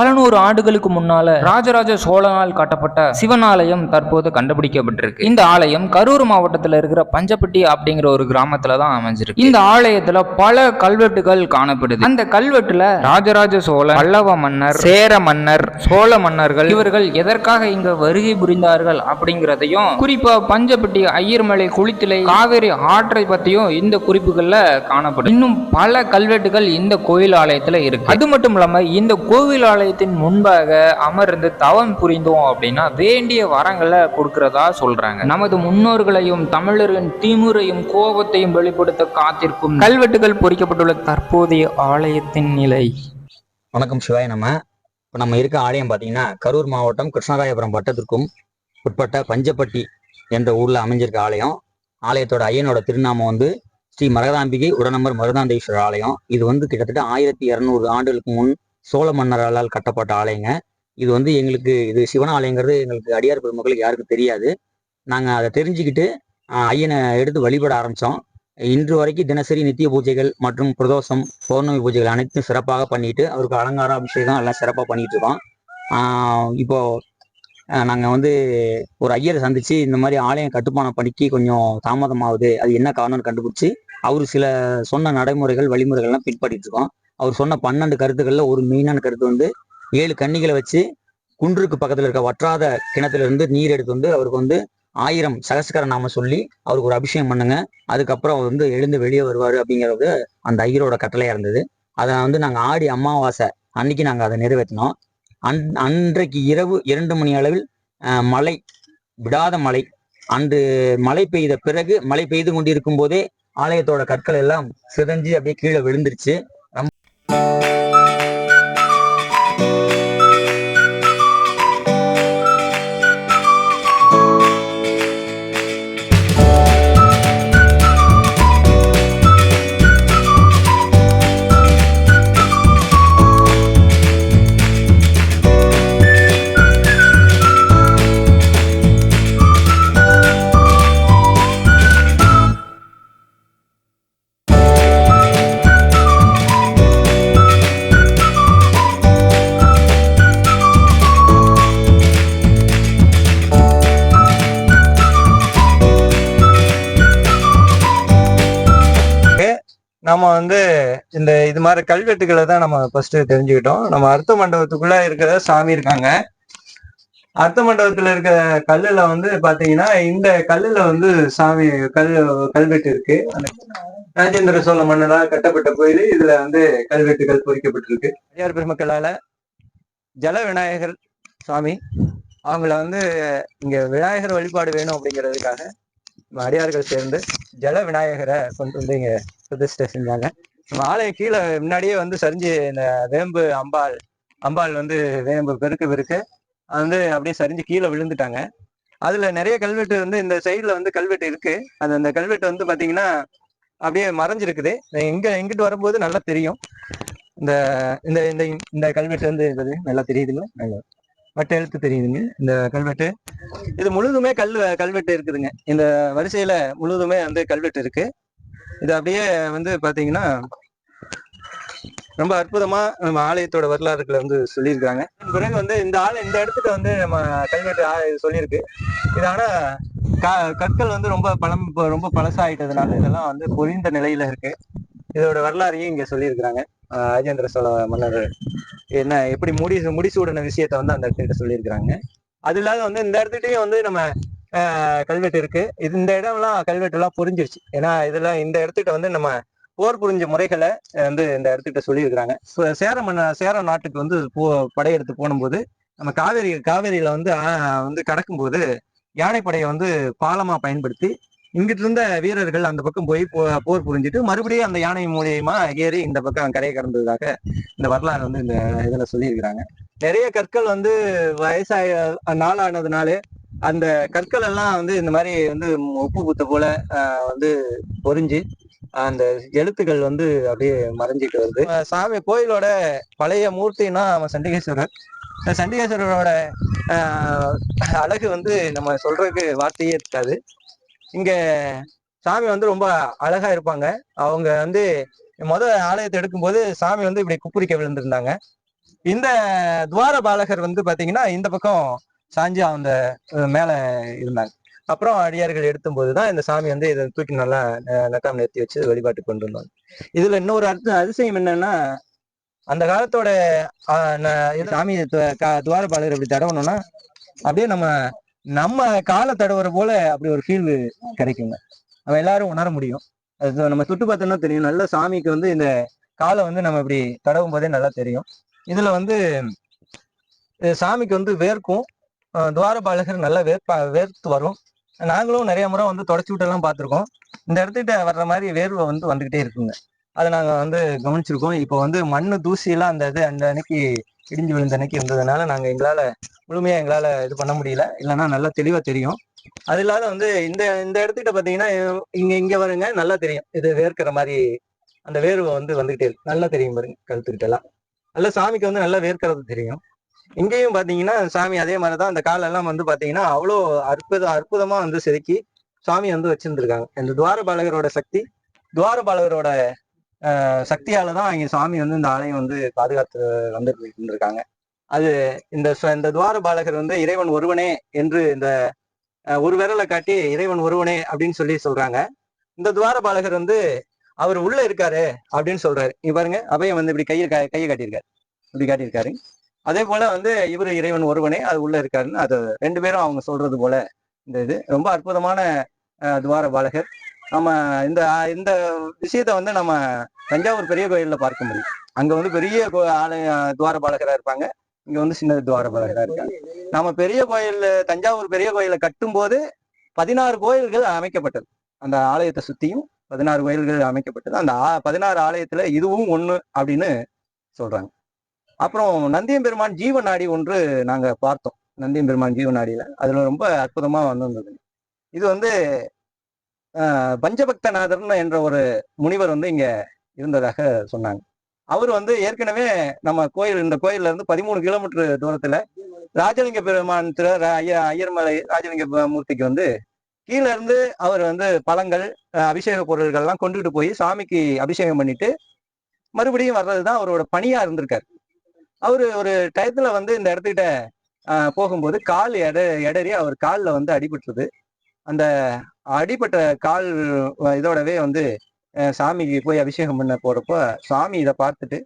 பல நூறு ஆண்டுகளுக்கு முன்னால ராஜராஜ சோழனால் கட்டப்பட்ட சிவன் ஆலயம் தற்போது கண்டுபிடிக்கப்பட்டிருக்கு. இந்த ஆலயம் கரூர் மாவட்டத்தில் இருக்கிற பஞ்சப்பட்டி அப்படிங்கிற ஒரு கிராமத்துல தான் அமைஞ்சிருக்கு. இந்த ஆலயத்துல பல கல்வெட்டுகள் காணப்படுது. அந்த கல்வெட்டுல ராஜராஜ சோழன் பல்லவ மன்னர் சேர மன்னர் சோழ மன்னர்கள் இவர்கள் எதற்காக இங்க வருகை புரிந்தார்கள் அப்படிங்கிறதையும் குறிப்பா பஞ்சப்பட்டி ஐயர்மலை குளித்தலை காவேரி ஆற்றை பத்தியும் இந்த குறிப்புகள்ல காணப்படும் இன்னும் பல கல்வெட்டுகள் இந்த கோயில் ஆலயத்துல இருக்கு. அது மட்டும் இல்லாம இந்த கோவில் ஆலயத்தின் முன்பாக அமர்ந்து தவம் புரிந்தோம் அப்படின்னா வேண்டிய வரங்களை கொடுக்கறதா சொல்றாங்க. நமது முன்னோர்களையும் தமிழரின் திமுறையும் கோபத்தையும் வெளிப்படுத்த காத்திருக்கும் கல்வெட்டுகள் பொறிக்கப்பட்டுள்ள தற்போதைய ஆலயத்தின் நிலை. வணக்கம் சிவாய நம்ம இப்போ நம்ம இருக்க ஆலயம் பார்த்தீங்கன்னா கரூர் மாவட்டம் கிருஷ்ணராயபுரம் வட்டத்திற்கும் உட்பட்ட பஞ்சப்பட்டி என்ற ஊர்ல அமைஞ்சிருக்க ஆலயம். ஆலயத்தோட ஐயனோட திருநாமம் வந்து ஸ்ரீ மரகதாம்பிகை உடனம்பர் மருதாந்தேஸ்வரர் ஆலயம். இது வந்து கிட்டத்தட்ட ஆயிரத்தி இரநூறு ஆண்டுகளுக்கு முன் சோழ மன்னரால் கட்டப்பட்ட ஆலயங்க. இது வந்து எங்களுக்கு இது சிவன ஆலயங்கிறது எங்களுக்கு அடியார் பெருமக்களுக்கு யாருக்கும் தெரியாது. நாங்கள் அதை தெரிஞ்சுக்கிட்டு ஐயனை எடுத்து வழிபட ஆரம்பித்தோம் இன்று வரைக்கும் தினசரி நித்திய பூஜைகள் மற்றும் பிரதோஷம் பௌர்ணமி பூஜைகள் அனைத்தும் சிறப்பாக பண்ணிட்டு அவருக்கு அலங்கார அபிஷேகம் எல்லாம் சிறப்பாக பண்ணிட்டு இருக்கோம். இப்போ நாங்கள் வந்து ஒரு ஐயரை சந்திச்சு இந்த மாதிரி ஆலயம் கட்டுமான பணிக்கு கொஞ்சம் தாமதமாகுது. அது என்ன காரணம்னு கண்டுபிடிச்சி அவர் சில சொன்ன நடைமுறைகள் வழிமுறைகள்லாம் பின்பற்றிட்டு இருக்கோம். அவர் சொன்ன பன்னெண்டு கருத்துக்கள்ல ஒரு மெயினான கருத்து வந்து ஏழு கன்னிகளை வச்சு குன்றுக்கு பக்கத்துல இருக்க வற்றாத கிணத்துல இருந்து நீர் எடுத்து வந்து அவருக்கு வந்து ஆயிரம் சகஸ்கர நாம சொல்லி அவருக்கு ஒரு அபிஷேகம் பண்ணுங்க. அதுக்கப்புறம் அவர் வந்து எழுந்து வெளியே வருவார் அப்படிங்கிறது அந்த ஐயரோட கட்டளையா இருந்தது. அதை வந்து நாங்கள் ஆடி அமாவாசை அன்னைக்கு நாங்கள் அதை நிறைவேற்றினோம். அன் அன்றைக்கு இரவு இரண்டு மணி அளவில் மழை விடாத மழை. அன்று மழை பெய்த பிறகு மழை பெய்து கொண்டிருக்கும் போதே ஆலயத்தோட கற்கள் எல்லாம் சிதஞ்சு அப்படியே கீழே விழுந்துருச்சு. Thank you. நம்ம வந்து இந்த இது மாதிரி கல்வெட்டுகளை தான் நம்ம ஃபர்ஸ்ட் தெரிஞ்சுக்கிட்டோம். நம்ம அர்த்த மண்டபத்துக்குள்ள இருக்கிற சாமி இருக்காங்க. அர்த்த மண்டபத்துல இருக்கிற கல்லுல வந்து பாத்தீங்கன்னா இந்த கல்லுல வந்து சாமி கல் கல்வெட்டு இருக்கு. அந்த ராஜேந்திர சோழ மன்னரால் கட்டப்பட்ட கோயில் இதுல வந்து கல்வெட்டுகள் பொறிக்கப்பட்டிருக்கு. அடியார் பெருமக்களால ஜல விநாயகர் சுவாமி அவங்கள வந்து இங்க விநாயகர் வழிபாடு வேணும் அப்படிங்கிறதுக்காக அடியார்கள் சேர்ந்து ஜல விநாயகரை கொண்டு வந்து இங்க பிரதிஷ்டை செஞ்சாங்க நம்ம ஆலயம் கீழே முன்னாடியே வந்து சரிஞ்சு இந்த வேம்பு அம்பாள் அம்பாள் வந்து வேம்பு பெருக்க பெருக்க அது வந்து அப்படியே சரிஞ்சு கீழே விழுந்துட்டாங்க. அதுல நிறைய கல்வெட்டு வந்து இந்த சைடுல வந்து கல்வெட்டு இருக்கு. அது அந்த கல்வெட்டு வந்து பாத்தீங்கன்னா அப்படியே மறைஞ்சிருக்குது. இங்க எங்கிட்டு வரும்போது நல்லா தெரியும். இந்த இந்த இந்த இந்த கல்வெட்டு வந்து நல்லா தெரியுதுங்களா வட்ட எழுத்து தெரியுதுங்க. இந்த கல்வெட்டு. இது முழுதுமே கல் கல்வெட்டு இருக்குதுங்க. இந்த வரிசையில முழுதுமே வந்து கல்வெட்டு இருக்கு. இது அப்படியே வந்து பாத்தீங்கன்னா ரொம்ப அற்புதமா நம்ம ஆலயத்தோட வரலாறுகளை வந்து சொல்லியிருக்காங்க. பிறகு வந்து இந்த ஆலயம் இந்த இடத்துக்கு வந்து நம்ம கல்வெட்டு சொல்லியிருக்கு. இது ஆனா க- கற்கள் வந்து ரொம்ப பழம் ரொம்ப பழசாயிட்டதுனால இதெல்லாம் வந்து பொழிந்த நிலையில இருக்கு. இதோட வரலாறையும் இங்க சொல்லியிருக்கிறாங்க. ராஜேந்திர சோழ மன்னர் என்ன எப்படி முடி முடிசூடின விஷயத்த வந்து அந்த இடத்துக்கிட்ட சொல்லியிருக்கிறாங்க. அது இல்லாத வந்து இந்த இடத்துக்கிட்டயும் வந்து நம்ம கல்வெட்டு இருக்கு. இது இந்த இடம்லாம் கல்வெட்டு எல்லாம் புரிஞ்சிருச்சு. ஏன்னா இதெல்லாம் இந்த இடத்துக்கிட்ட வந்து நம்ம போர் புரிஞ்ச முறைகளை வந்து இந்த இடத்துக்கிட்ட சொல்லியிருக்கிறாங்க. சேர மன்ன சேர நாட்டுக்கு வந்து போ படையெடுத்து போனும்போது நம்ம காவேரி காவேரியில வந்து வந்து கடக்கும்போது யானைப்படையை வந்து பாலமா பயன்படுத்தி இங்கிட்டு இருந்த வீரர்கள் அந்த பக்கம் போய் போ- போர் புரிஞ்சுட்டு மறுபடியும் அந்த யானை மூலியமா ஏறி இந்த பக்கம் கரையை கடந்ததாக இந்த வரலாறு வந்து இந்த இதுல சொல்லியிருக்கிறாங்க. நிறைய கற்கள் வந்து வயசாய நாளானதுனாலே அந்த கற்கள் எல்லாம் வந்து இந்த மாதிரி வந்து உப்பு புத்த போல வந்து பொறிஞ்சு அந்த எழுத்துக்கள் வந்து அப்படியே மறைஞ்சிட்டு வருது. சாமி கோயிலோட பழைய மூர்த்தின்னா நம்ம சண்டிகேஸ்வரர். சண்டிகேஸ்வரரோட ஆஹ் அழகு வந்து நம்ம சொல்றதுக்கு வார்த்தையே இருக்காது. இங்க சாமி வந்து ரொம்ப அழகா இருப்பாங்க. அவங்க வந்து முத ஆலயத்தை எடுக்கும்போது சாமி வந்து இப்படி குப்புரிக்க விழுந்திருந்தாங்க. இந்த துவார பாலகர் வந்து பாத்தீங்கன்னா இந்த பக்கம் சாஞ்சி அந்த மேல இருந்தாங்க. அப்புறம் அடியார்கள் எடுத்தும் போதுதான் இந்த சாமி வந்து இதை தூக்கி நல்லா நக்காம நட்டாம் நிறுத்தி வச்சு வழிபாட்டு கொண்டு வந்தாங்க இதுல இன்னொரு அர்த்தம் அதிசயம் என்னன்னா அந்த காலத்தோட ஆஹ், சாமி துவார பாலகர் இப்படி தடவணும்னா அப்படியே நம்ம நம்ம காலை தடவுற போல அப்படி ஒரு ஃபீல் கிடைக்குங்க. நம்ம எல்லாரும் உணர முடியும். அது நம்ம சுட்டு பார்த்தோம்னா தெரியும். நல்ல சாமிக்கு வந்து இந்த காலை வந்து நம்ம இப்படி தடவும் போதே நல்லா தெரியும். இதுல வந்து சாமிக்கு வந்து வேர்க்கும். துவாரபாலகர் நல்லா வேர்ப்பா வேர்த்து வரும். நாங்களும் நிறைய முறை வந்து தொடச்சி விட்டெல்லாம் பார்த்துருக்கோம். இந்த இடத்துக்கிட்ட வர்ற மாதிரி வேர்வை வந்து வந்துகிட்டே இருக்குங்க. அதை நாங்கள் வந்து கவனிச்சிருக்கோம். இப்போ வந்து மண்ணு தூசியெல்லாம் அந்த இது அந்த அன்னைக்கு இடிஞ்சு விழுந்த அன்னைக்கு இருந்ததுனால நாங்க எங்களால முழுமையா எங்களால இது பண்ண முடியல. இல்லைன்னா நல்லா தெளிவா தெரியும். அது இல்லாத வந்து இந்த இந்த இடத்துக்கிட்ட பாத்தீங்கன்னா இங்க இங்க வருங்க நல்லா தெரியும். இது வேர்க்கிற மாதிரி அந்த வேர்வை வந்து வந்துகிட்டே இருக்கு. நல்லா தெரியும் பாருங்க கழுத்துக்கிட்ட எல்லாம் நல்லா சாமிக்கு வந்து நல்லா வேர்க்கிறது தெரியும். இங்கேயும் பாத்தீங்கன்னா சாமி அதே மாதிரிதான். அந்த காலெல்லாம் வந்து பாத்தீங்கன்னா அவ்வளோ அற்புத அற்புதமா வந்து செதுக்கி சாமி வந்து வச்சிருந்துருக்காங்க. இந்த துவாரபாலகரோட சக்தி துவாரபாலகரோட சக்தியால தான் இங்க சாமி வந்து இந்த ஆலயம் வந்து பாதுகாத்து வந்துட்டு இருந்திருக்காங்க. அது இந்த இந்த துவார பாலகர் வந்து இறைவன் ஒருவனே என்று இந்த ஒரு விரலை காட்டி இறைவன் ஒருவனே அப்படின்னு சொல்லி சொல்றாங்க. இந்த துவார பாலகர் வந்து அவர் உள்ள இருக்காரு அப்படின்னு சொல்றாரு. இங்க பாருங்க அபயம் வந்து இப்படி கையை கையை காட்டியிருக்காரு. இப்படி காட்டியிருக்காரு. அதே போல வந்து இவர் இறைவன் ஒருவனே அது உள்ள இருக்காருன்னு அது ரெண்டு பேரும் அவங்க சொல்றது போல இந்த இது. ரொம்ப அற்புதமான துவார பாலகர். நம்ம இந்த இந்த விஷயத்த வந்து நம்ம தஞ்சாவூர் பெரிய கோயில்ல பார்க்க முடியும். அங்க வந்து பெரிய கோ- ஆலய துவாரபாலகரா இருப்பாங்க. இங்க வந்து சின்ன துவாரபாலகரா இருக்காங்க. நம்ம பெரிய கோயில் தஞ்சாவூர் பெரிய கோயிலை கட்டும்போது பதினாறு கோயில்கள் அமைக்கப்பட்டது. அந்த ஆலயத்தை சுத்தியும் பதினாறு கோயில்கள் அமைக்கப்பட்டது. அந்த பதினாறு ஆலயத்துல இதுவும் ஒண்ணு அப்படின்னு சொல்றாங்க. அப்புறம் நந்தியம் பெருமான் ஜீவநாடி ஒன்று நாங்க பார்த்தோம். நந்தியம் பெருமான் ஜீவநாடியில. அதுல ரொம்ப அற்புதமா வந்திருந்தது. இது வந்து பஞ்சபக்தநாதர்னு என்ற ஒரு முனிவர் வந்து இங்க இருந்ததாக சொன்னாங்க. அவர் வந்து ஏற்கனவே நம்ம கோயில் இந்த கோயில்ல இருந்து பதிமூணு கிலோமீட்டர் தூரத்துல ராஜலிங்க பெருமான் திரு ர- ஐயர்மலை ராஜலிங்க மூர்த்திக்கு வந்து கீழ இருந்து அவர் வந்து பழங்கள் அபிஷேக பொருள்கள் எல்லாம் கொண்டுட்டு போய் சாமிக்கு அபிஷேகம் பண்ணிட்டு மறுபடியும் வர்றதுதான் அவரோட பணியா இருந்திருக்காரு. அவரு ஒரு டயத்துல வந்து இந்த இடத்துக்கிட்ட ஆஹ், போகும்போது கால் எட எடறி அவர் காலில் வந்து அடிபட்டுருது. அந்த அடிபட்ட கால் இதோடவே வந்து சாமிக்கு போய் அபிஷேகம் பண்ண போறப்போ சாமி இதை பார்த்துட்டு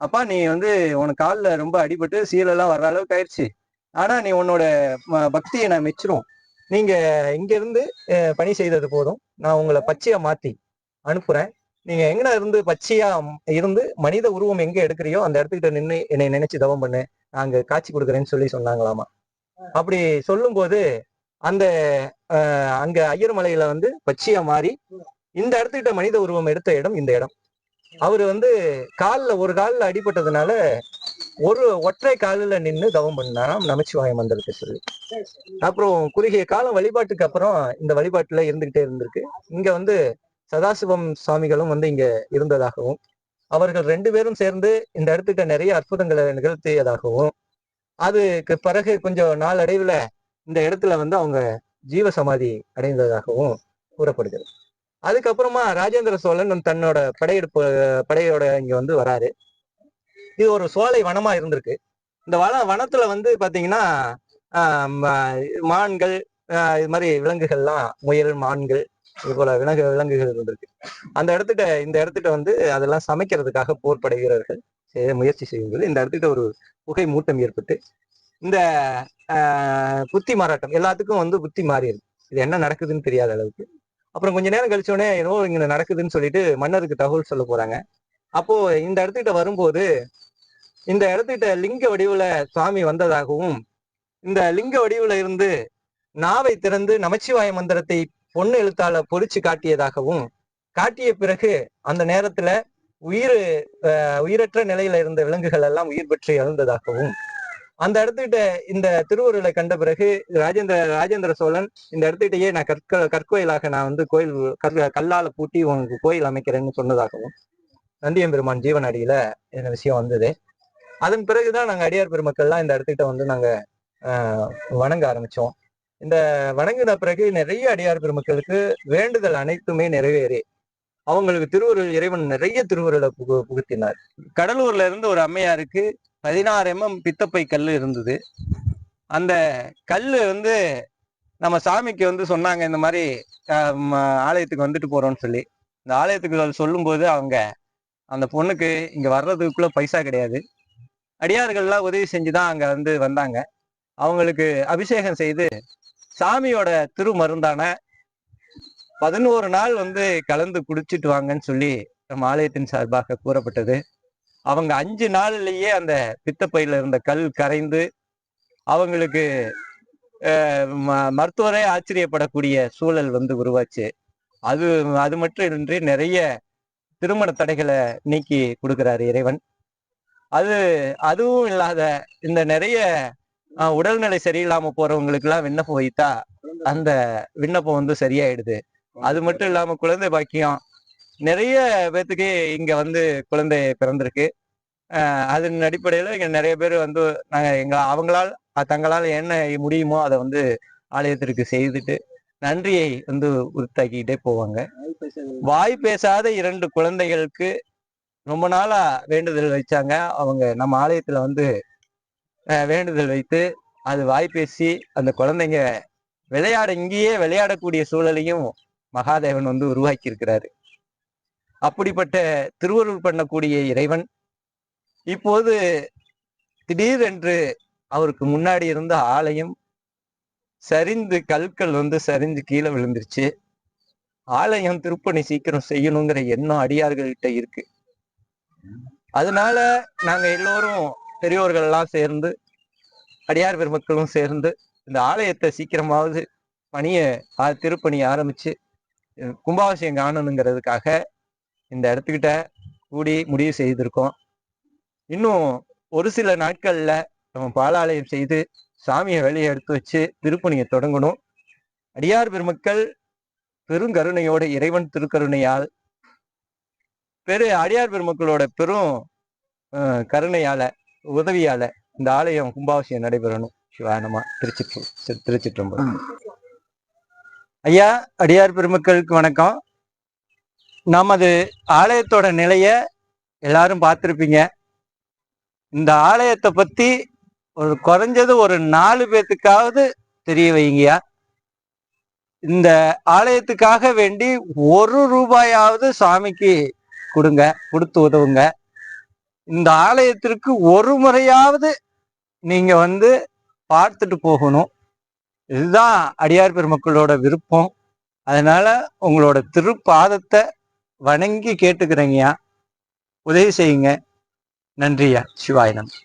அப்பா நீ வந்து உனக்கு காலில் ரொம்ப அடிபட்டு சீலெல்லாம் வர்ற அளவுக்கு ஆயிடுச்சு. ஆனா நீ உன்னோட பக்தியை நான் மெச்சிரும். நீங்க இங்க இருந்து பணி செய்தது போதும். நான் உங்களை பச்சையா மாத்தி அனுப்புறேன். நீங்க எங்கன இருந்து பச்சையா இருந்து மனித உருவம் எங்க எடுக்கிறியோ அந்த இடத்துக்கிட்ட நின்று என்னை நினைச்சு தவம் பண்ணு. நாங்க காட்சி கொடுக்குறேன்னு சொல்லி சொன்னாங்களாமா? அப்படி சொல்லும்போது அந்த அங்க அங்க ஐயர்மலையில வந்து பச்சியா மாறி இந்த இடத்துக்கிட்ட மனித உருவம் எடுத்த இடம் இந்த இடம். அவரு வந்து காலில் ஒரு காலில் அடிபட்டதுனால ஒரு ஒற்றை காலில் நின்று தவம் பண்ணாராம் நமச்சிவாய மந்திரத்தை சொல்லி. அப்புறம் குறுகிய காலம் வழிபாட்டுக்கு அப்புறம் இந்த வழிபாட்டுல இருந்துகிட்டே இருந்திருக்கு. இங்க வந்து சதாசிவம் சுவாமிகளும் வந்து இங்க இருந்ததாகவும் அவர்கள் ரெண்டு பேரும் சேர்ந்து இந்த இடத்துக்கிட்ட நிறைய அற்புதங்களை நிகழ்த்தியதாகவும் அதுக்கு பிறகு கொஞ்சம் நாளடைவுல இந்த இடத்துல வந்து அவங்க ஜீவ சமாதி அடைந்ததாகவும் கூறப்படுகிறது. அதுக்கப்புறமா ராஜேந்திர சோழன் தன்னோட படையெடுப்பு படையோட இங்க வந்து வராரு. இது ஒரு சோலை வனமா இருந்திருக்கு. இந்த வன வனத்துல வந்து பாத்தீங்கன்னா ஆஹ் மான்கள் ஆஹ் இது மாதிரி விலங்குகள்லாம் முயல் மான்கள் இது போல விலங்கு விலங்குகள் இருந்திருக்கு. அந்த இடத்துட்ட இந்த இடத்துட்ட வந்து அதெல்லாம் சமைக்கிறதுக்காக போர்ப்படை வீரர்கள் செய்ய முயற்சி செய்யும்போது இந்த இடத்துட்ட ஒரு புகை மூட்டம் ஏற்பட்டு இந்த ஆஹ் புத்தி மாறாட்டம் எல்லாத்துக்கும் வந்து புத்தி மாறிடுது. இது என்ன நடக்குதுன்னு தெரியாத அளவுக்கு. அப்புறம் கொஞ்ச நேரம் கழிச்ச உடனே ஏதோ இங்க நடக்குதுன்னு சொல்லிட்டு மன்னருக்கு தகவல் சொல்ல போறாங்க. அப்போ இந்த இடத்துக்கிட்ட வரும்போது இந்த இடத்துக்கிட்ட லிங்க வடிவுல சுவாமி வந்ததாகவும் இந்த லிங்க வடிவுல இருந்து நாவை திறந்து நமச்சிவாய மந்திரத்தை பொண்ணு எழுத்தால பொறிச்சு காட்டியதாகவும் காட்டிய பிறகு அந்த நேரத்துல உயிர் அஹ், உயிரற்ற நிலையில இருந்த விலங்குகள் எல்லாம் உயிர் பெற்று எழுந்ததாகவும் அந்த இடத்துக்கிட்ட இந்த திருவுருளை கண்ட பிறகு ராஜேந்திர ராஜேந்திர சோழன் இந்த இடத்துக்கிட்டயே நான் கற்க கற்கோயிலாக நான் வந்து கோயில் கற் கல்லால பூட்டி உனக்கு கோயில் அமைக்கிறேன்னு சொன்னதாகவும் நந்தியம் பெருமான் ஜீவனடியில இந்த விஷயம் வந்தது. அதன் பிறகுதான் நாங்க அடியார் பெருமக்கள்லாம் இந்த இடத்துக்கிட்ட வந்து நாங்க ஆஹ், வணங்க ஆரம்பிச்சோம். இந்த வணங்கின பிறகு நிறைய அடியார் பெருமக்களுக்கு வேண்டுதல் அனைத்துமே நிறைவேறி அவங்களுக்கு திருவுருள் இறைவன் நிறைய திருவுருளை புகு புகுத்தினார். கடலூர்ல இருந்து ஒரு அம்மையாருக்கு பதினாறு எம்எம் பித்தப்பை கல் இருந்தது. அந்த கல் வந்து நம்ம சாமிக்கு வந்து சொன்னாங்க இந்த மாதிரி ம, ஆலயத்துக்கு வந்துட்டு போறோம்னு சொல்லி. இந்த ஆலயத்துக்கு சொல்லும்போது அவங்க அந்த பொண்ணுக்கு இங்க வர்றதுக்குள்ள பைசா கிடையாது. அடியார்கள்லாம் உதவி செஞ்சுதான் அங்க வந்து வந்தாங்க. அவங்களுக்கு அபிஷேகம் செய்து சாமியோட திருமருந்தான பதினோரு நாள் வந்து கலந்து குடிச்சிட்டு வாங்கன்னு சொல்லி நம்ம ஆலயத்தின் சார்பாக கூறப்பட்டது. அவங்க அஞ்சு நாள்லயே அந்த பித்தப்பையில இருந்த கல் கரைந்து அவங்களுக்கு ம- மருத்துவரே ஆச்சரியப்படக்கூடிய சூழல் வந்து உருவாச்சு. அது அது மட்டும் இன்றி நிறைய திருமண தடைகளை நீக்கி கொடுக்கிறாரு இறைவன். அது அதுவும் இல்லாத இந்த நிறைய உடல்நிலை சரியில்லாம போறவங்களுக்கு எல்லாம் விண்ணப்பம் வைத்தா அந்த விண்ணப்பம் வந்து சரியாயிடுது. அது மட்டும் இல்லாம குழந்தை பாக்கியம் நிறைய பேத்துக்கு இங்க வந்து குழந்தை பிறந்திருக்கு. அதன் அடிப்படையில் இங்க நிறைய பேர் வந்து நாங்க எங்க அவங்களால் தங்களால் என்ன முடியுமோ அதை வந்து ஆலயத்திற்கு செய்துட்டு நன்றியை வந்து உறுத்தாக்கிக்கிட்டே போவாங்க. வாய் பேசாத இரண்டு குழந்தைகளுக்கு ரொம்ப நாளா வேண்டுதல் வச்சாங்க. அவங்க நம்ம ஆலயத்துல வந்து அஹ் வேண்டுதல் வைத்து அது வாய் பேசி அந்த குழந்தைங்க விளையாட இங்கேயே விளையாடக்கூடிய சூழலையும் மகாதேவன் வந்து உருவாக்கி இருக்கிறாரு அப்படிப்பட்ட திருவருள் பண்ணக்கூடிய இறைவன். இப்போது திடீரென்று அவருக்கு முன்னாடி இருந்த ஆலயம் சரிந்து கற்கள் வந்து சரிந்து கீழே விழுந்துருச்சு. ஆலயம் திருப்பணி சீக்கிரம் செய்யணுங்கிற எண்ணம் அடியார்கள்கிட்ட இருக்கு. அதனால நாங்க எல்லோரும் பெரியோர்கள் எல்லாம் சேர்ந்து அடியார் பெருமக்களும் சேர்ந்து இந்த ஆலயத்தை சீக்கிரமாவது பணியை திருப்பணி ஆரம்பிச்சு கும்பாபிஷேகம் காணணுங்கிறதுக்காக இந்த இடத்துக்கிட்ட கூடி முடிவு செய்திருக்கோம். இன்னும் ஒரு சில நாட்கள்ல நம்ம பாலாலயம் செய்து சாமியை வெளியே எடுத்து வச்சு திருப்பணியை தொடங்கணும். அடியார் பெருமக்கள் பெருங்கருணையோட இறைவன் திருக்கருணையால் பெரு அடியார் பெருமக்களோட பெரும் கருணையால உதவியால இந்த ஆலயம் கும்பாபிஷேகம் நடைபெறணும். சிவானமா திருச்சிற்று திருச்சிற்றம்பலம் ஐயா அடியார் பெருமக்களுக்கு வணக்கம். நமது ஆலயத்தோட நிலைய எல்லாரும் பார்த்துருப்பீங்க. இந்த ஆலயத்தை பத்தி ஒரு குறைஞ்சது ஒரு நாலு பேத்துக்காவது தெரிய வைங்கயா இந்த ஆலயத்துக்காக வேண்டி ஒரு ரூபாயாவது சாமிக்கு கொடுங்க கொடுத்து உதவுங்க. இந்த ஆலயத்திற்கு ஒரு முறையாவது நீங்க வந்து பார்த்துட்டு போகணும். இதுதான் அடியார் பெருமக்களோட விருப்பம். அதனால உங்களோட திருப்பாதத்தை வணங்கி கேட்டுக்கிறேங்கய்யா. உதவி செய்யுங்க. நன்றியா சிவாயினம்